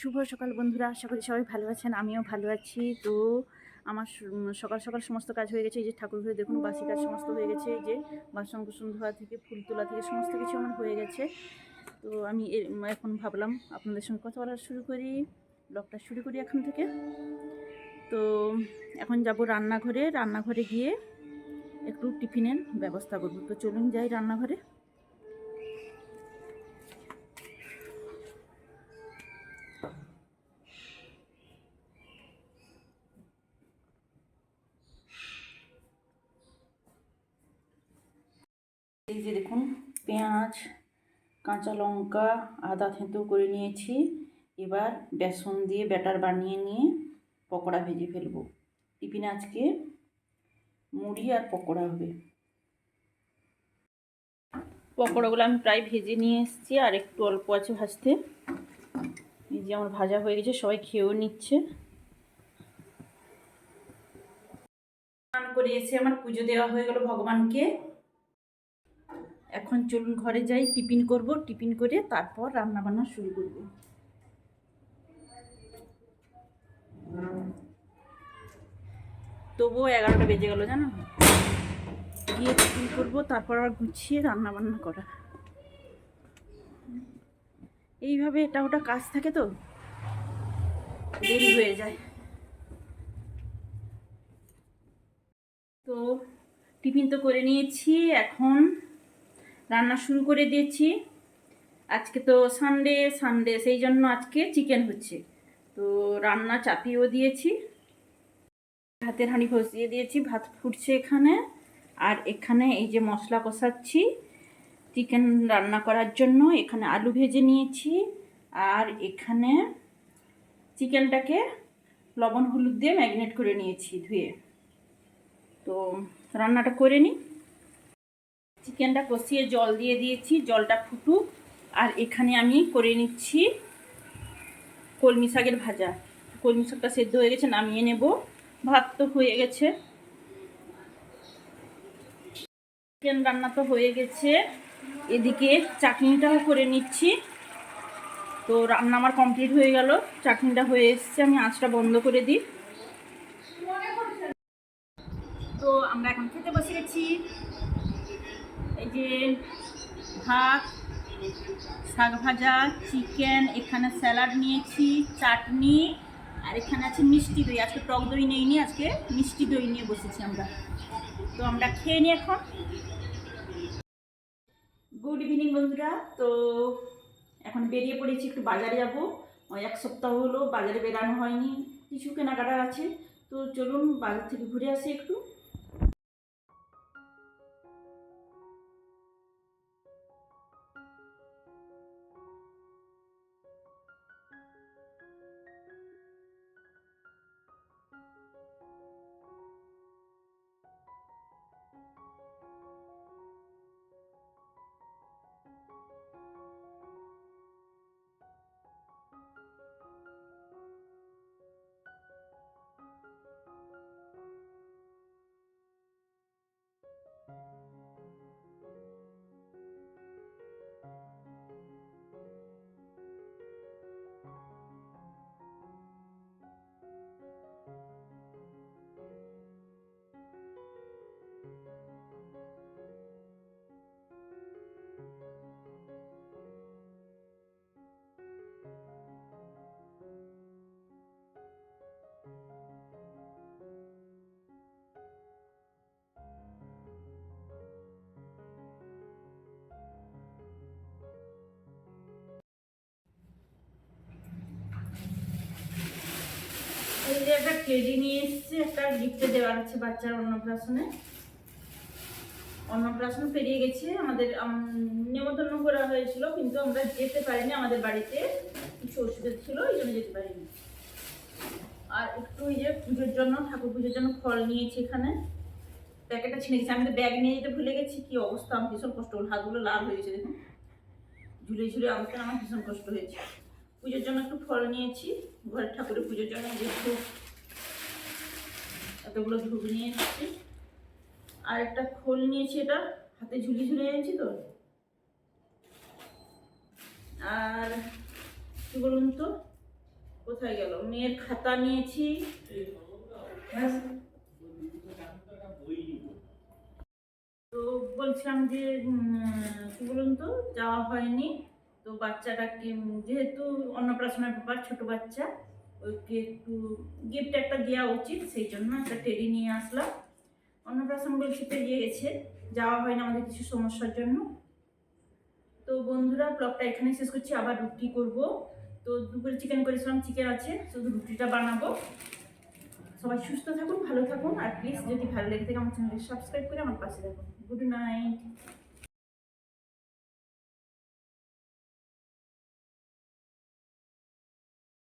শুভ সকাল বন্ধুরা, আশা করি সবাই ভালো আছেন, আমিও ভালো আছি। তো আমার সকাল সকাল সমস্ত কাজ হয়ে গেছে, এই যে ঠাকুর ঘরে দেখুন বাসি কাজ সমস্ত হয়ে গেছে, এই যে বাসন কুসন ধোয়া থেকে, ফুল তোলা থেকে সমস্ত কিছু আমার হয়ে গেছে। তো আমি এখন ভাবলাম আপনাদের সঙ্গে কথা বলা শুরু করি, ব্লগটা শুরু করি এখন থেকে। তো এখন যাব রান্নাঘরে রান্নাঘরে গিয়ে একটু টিফিনের ব্যবস্থা করব। তো চলুন যাই রান্নাঘরে। এই যে দেখুন, পেঁয়াজ, কাঁচা লঙ্কা, আদা থেঁতো করে নিয়েছি। এবার বেসন দিয়ে ব্যাটার বানিয়ে নিয়ে পকোড়া ভেজে ফেলব। টিফিন আজকে মুড়ি আর পকোড়া হবে। পকোড়াগুলো আমি প্রায় ভেজে নিয়ে এসেছি, আর একটু অল্প আছে ভাজতে। এই যে আমার ভাজা হয়ে গেছে, সবাই খেয়েও নিচ্ছে। করে এসে আমার পুজো দেওয়া হয়ে গেল ভগবানকে। এখন চলুন ঘরে যাই, টিফিন করব, টিফিন করে তারপর রান্না বান্না শুরু করব। তবুও এগারোটা বেজে গেল জানো? গিয়ে টিফিন করব, তারপর আবার গুছিয়ে রান্না বান্না করা। এইভাবে এটা ওটা কাজ থাকে তো? দেরি হয়ে যায়। তো টিফিন তো করে নিয়েছি, এখন রান্না শুরু করে দিয়েছি। আজকে তো সানডে সানডে সেই জন্য আজকে চিকেন হচ্ছে। তো রান্না চাপিয়েও দিয়েছি। ভাতের হাঁড়ি বসিয়ে দিয়েছি, ভাত ফুটছে এখানে। আর এখানে এই যে মশলা কষাচ্ছি চিকেন রান্না করার জন্য এখানে আলু ভেজে নিয়েছি। আর এখানে চিকেনটাকে লবণ হলুদ দিয়ে ম্যাগনেট করে নিয়েছি ধুয়ে। তো রান্নাটা করে নিই। চিকেনটা কষিয়ে জল দিয়ে দিয়েছি, জলটা ফুটুক। আর এখানে আমি করে নিচ্ছি কলমি শাকের ভাজা। কলমি শাকটা সেদ্ধ হয়ে গেছে, নামিয়ে নেব। ভাত তো হয়ে গেছে। চিকেন রান্না তো হয়ে গেছে। এদিকে চাটনিটাও করে নিচ্ছি। তো রান্না আমার কমপ্লিট হয়ে গেল। চাটনিটা হয়ে এসছে, আমি আঁচটা বন্ধ করে দিই। তো আমরা এখন খেতে বসে গেছি। এই যে ভাত, শাক ভাজা চিকেন এখানে স্যালাড নিয়েছি, চাটনি, আর এখানে আছে মিষ্টি দই। আজকে টক দই নেইনি আজকে মিষ্টি দই নিয়ে বসেছি আমরা। তো আমরা খেয়ে নিই এখন। গুড ইভিনিং বন্ধুরা। তো এখন বেরিয়ে পড়েছি, একটু বাজারে যাব। এক সপ্তাহ হলো বাজারে বেরানো হয়নি, কিছু কেনাকাটা আছে। তো চলুন বাজার থেকে ঘুরে আসি একটু। একটা কেজি নিয়ে এসেছি একটা গিফটে দেওয়ার আছে বাচ্চার অন্নপ্রাশনে। অন্নপ্রাশন পেরিয়ে গেছে, আমাদের আম- নেমন্তন্ন করা হয়েছিল, কিন্তু আমরা যেতে পারিনি আমাদের বাড়িতে। কিছু অসুবিধা ছিল, এই জন্য যেতে পারিনি। আর একটু ওই যে পুজোর জন্য, ঠাকুর পুজোর জন্য ফল নিয়েছি এখানে। প্যাকেটটা ছিঁড়ে গেছে, আমি তো ব্যাগ নিয়ে যেতে ভুলে গেছি, কি অবস্থা, আমার ভীষণ কষ্ট হল হাতগুলো লাল হয়েছে দেখুন। ঝুলে ঝুলে আনতে আমার ভীষণ কষ্ট হয়েছে। পুজোর জন্য একটু ফল নিয়েছি, ঘরের ঠাকুরের পুজোর জন্য যে ধূপ এতগুলো ধূপ নিয়ে এসেছি। আর একটা খোল নিয়েছি এটা, হাতে ঝুলি ঝুলে এনেছি তো। আর কি বলুন তো, কোথায় গেল? মেয়ের খাতা নিয়েছি। তো বলছিলাম যে কি বলুন তো, যাওয়া হয়নি। তো বাচ্চাটাকে, যেহেতু অন্নপ্রাশনের ব্যাপার, ছোট বাচ্চা, ওকে একটু গিফট একটা দেওয়া উচিত, সেই জন্য একটা টেডি নিয়ে আসলাম। অন্নপ্রাশন বলছি পেরিয়ে গেছে। যাওয়া হয়নি আমাদের কিছু সমস্যার জন্য। তো বন্ধুরা, ব্লগটা এখানে শেষ করছি। আবার রুটি করব। তো দুপুরে চিকেন করেছিলাম, চিকেন আছে, শুধু রুটিটা বানাবো। সবাই সুস্থ থাকুন, ভালো থাকুন, আর প্লিজ যদি ভালো লেগে থাকে আমার চ্যানেলকে সাবস্ক্রাইব করে আমার পাশে থাকুন। Good night